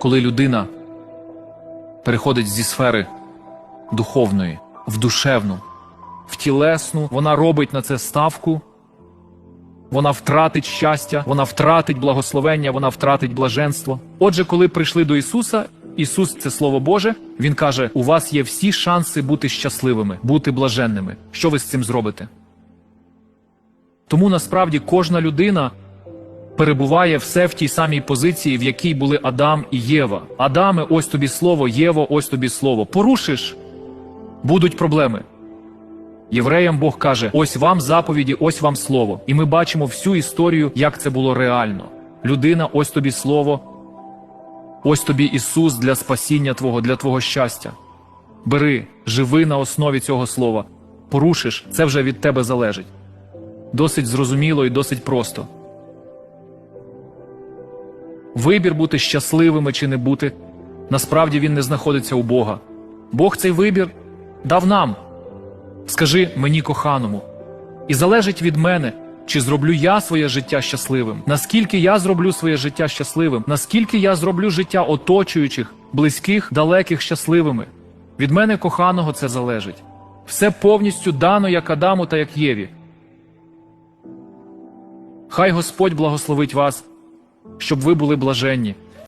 коли людина переходить зі сфери духовної в душевну, в тілесну, вона робить на це ставку, вона втратить щастя, вона втратить благословення, вона втратить блаженство. Отже, коли прийшли до Ісуса, Ісус це Слово Боже, Він каже: у вас є всі шанси бути щасливими, бути блаженними. Що ви з цим зробите? Тому насправді кожна людина перебуває все в тій самій позиції, в якій були Адам і Єва. Адаме, ось тобі слово, Єво, ось тобі слово. Порушиш, будуть проблеми. Євреям Бог каже: ось вам заповіді, ось вам слово. І ми бачимо всю історію, як це було реально. Людина, ось тобі слово, ось тобі Ісус для спасіння Твого, для Твого щастя. Бери, живи на основі цього слова. Порушиш, це вже від тебе залежить. Досить зрозуміло і досить просто. Вибір бути щасливими чи не бути, насправді він не знаходиться у Бога. Бог цей вибір дав нам. Скажи мені коханому, і залежить від мене, чи зроблю я своє життя щасливим, наскільки я зроблю своє життя щасливим, наскільки я зроблю життя оточуючих, близьких, далеких щасливими. Від мене коханого це залежить. Все повністю дано як Адаму та як Єві. Хай Господь благословить вас, щоб ви були блаженні,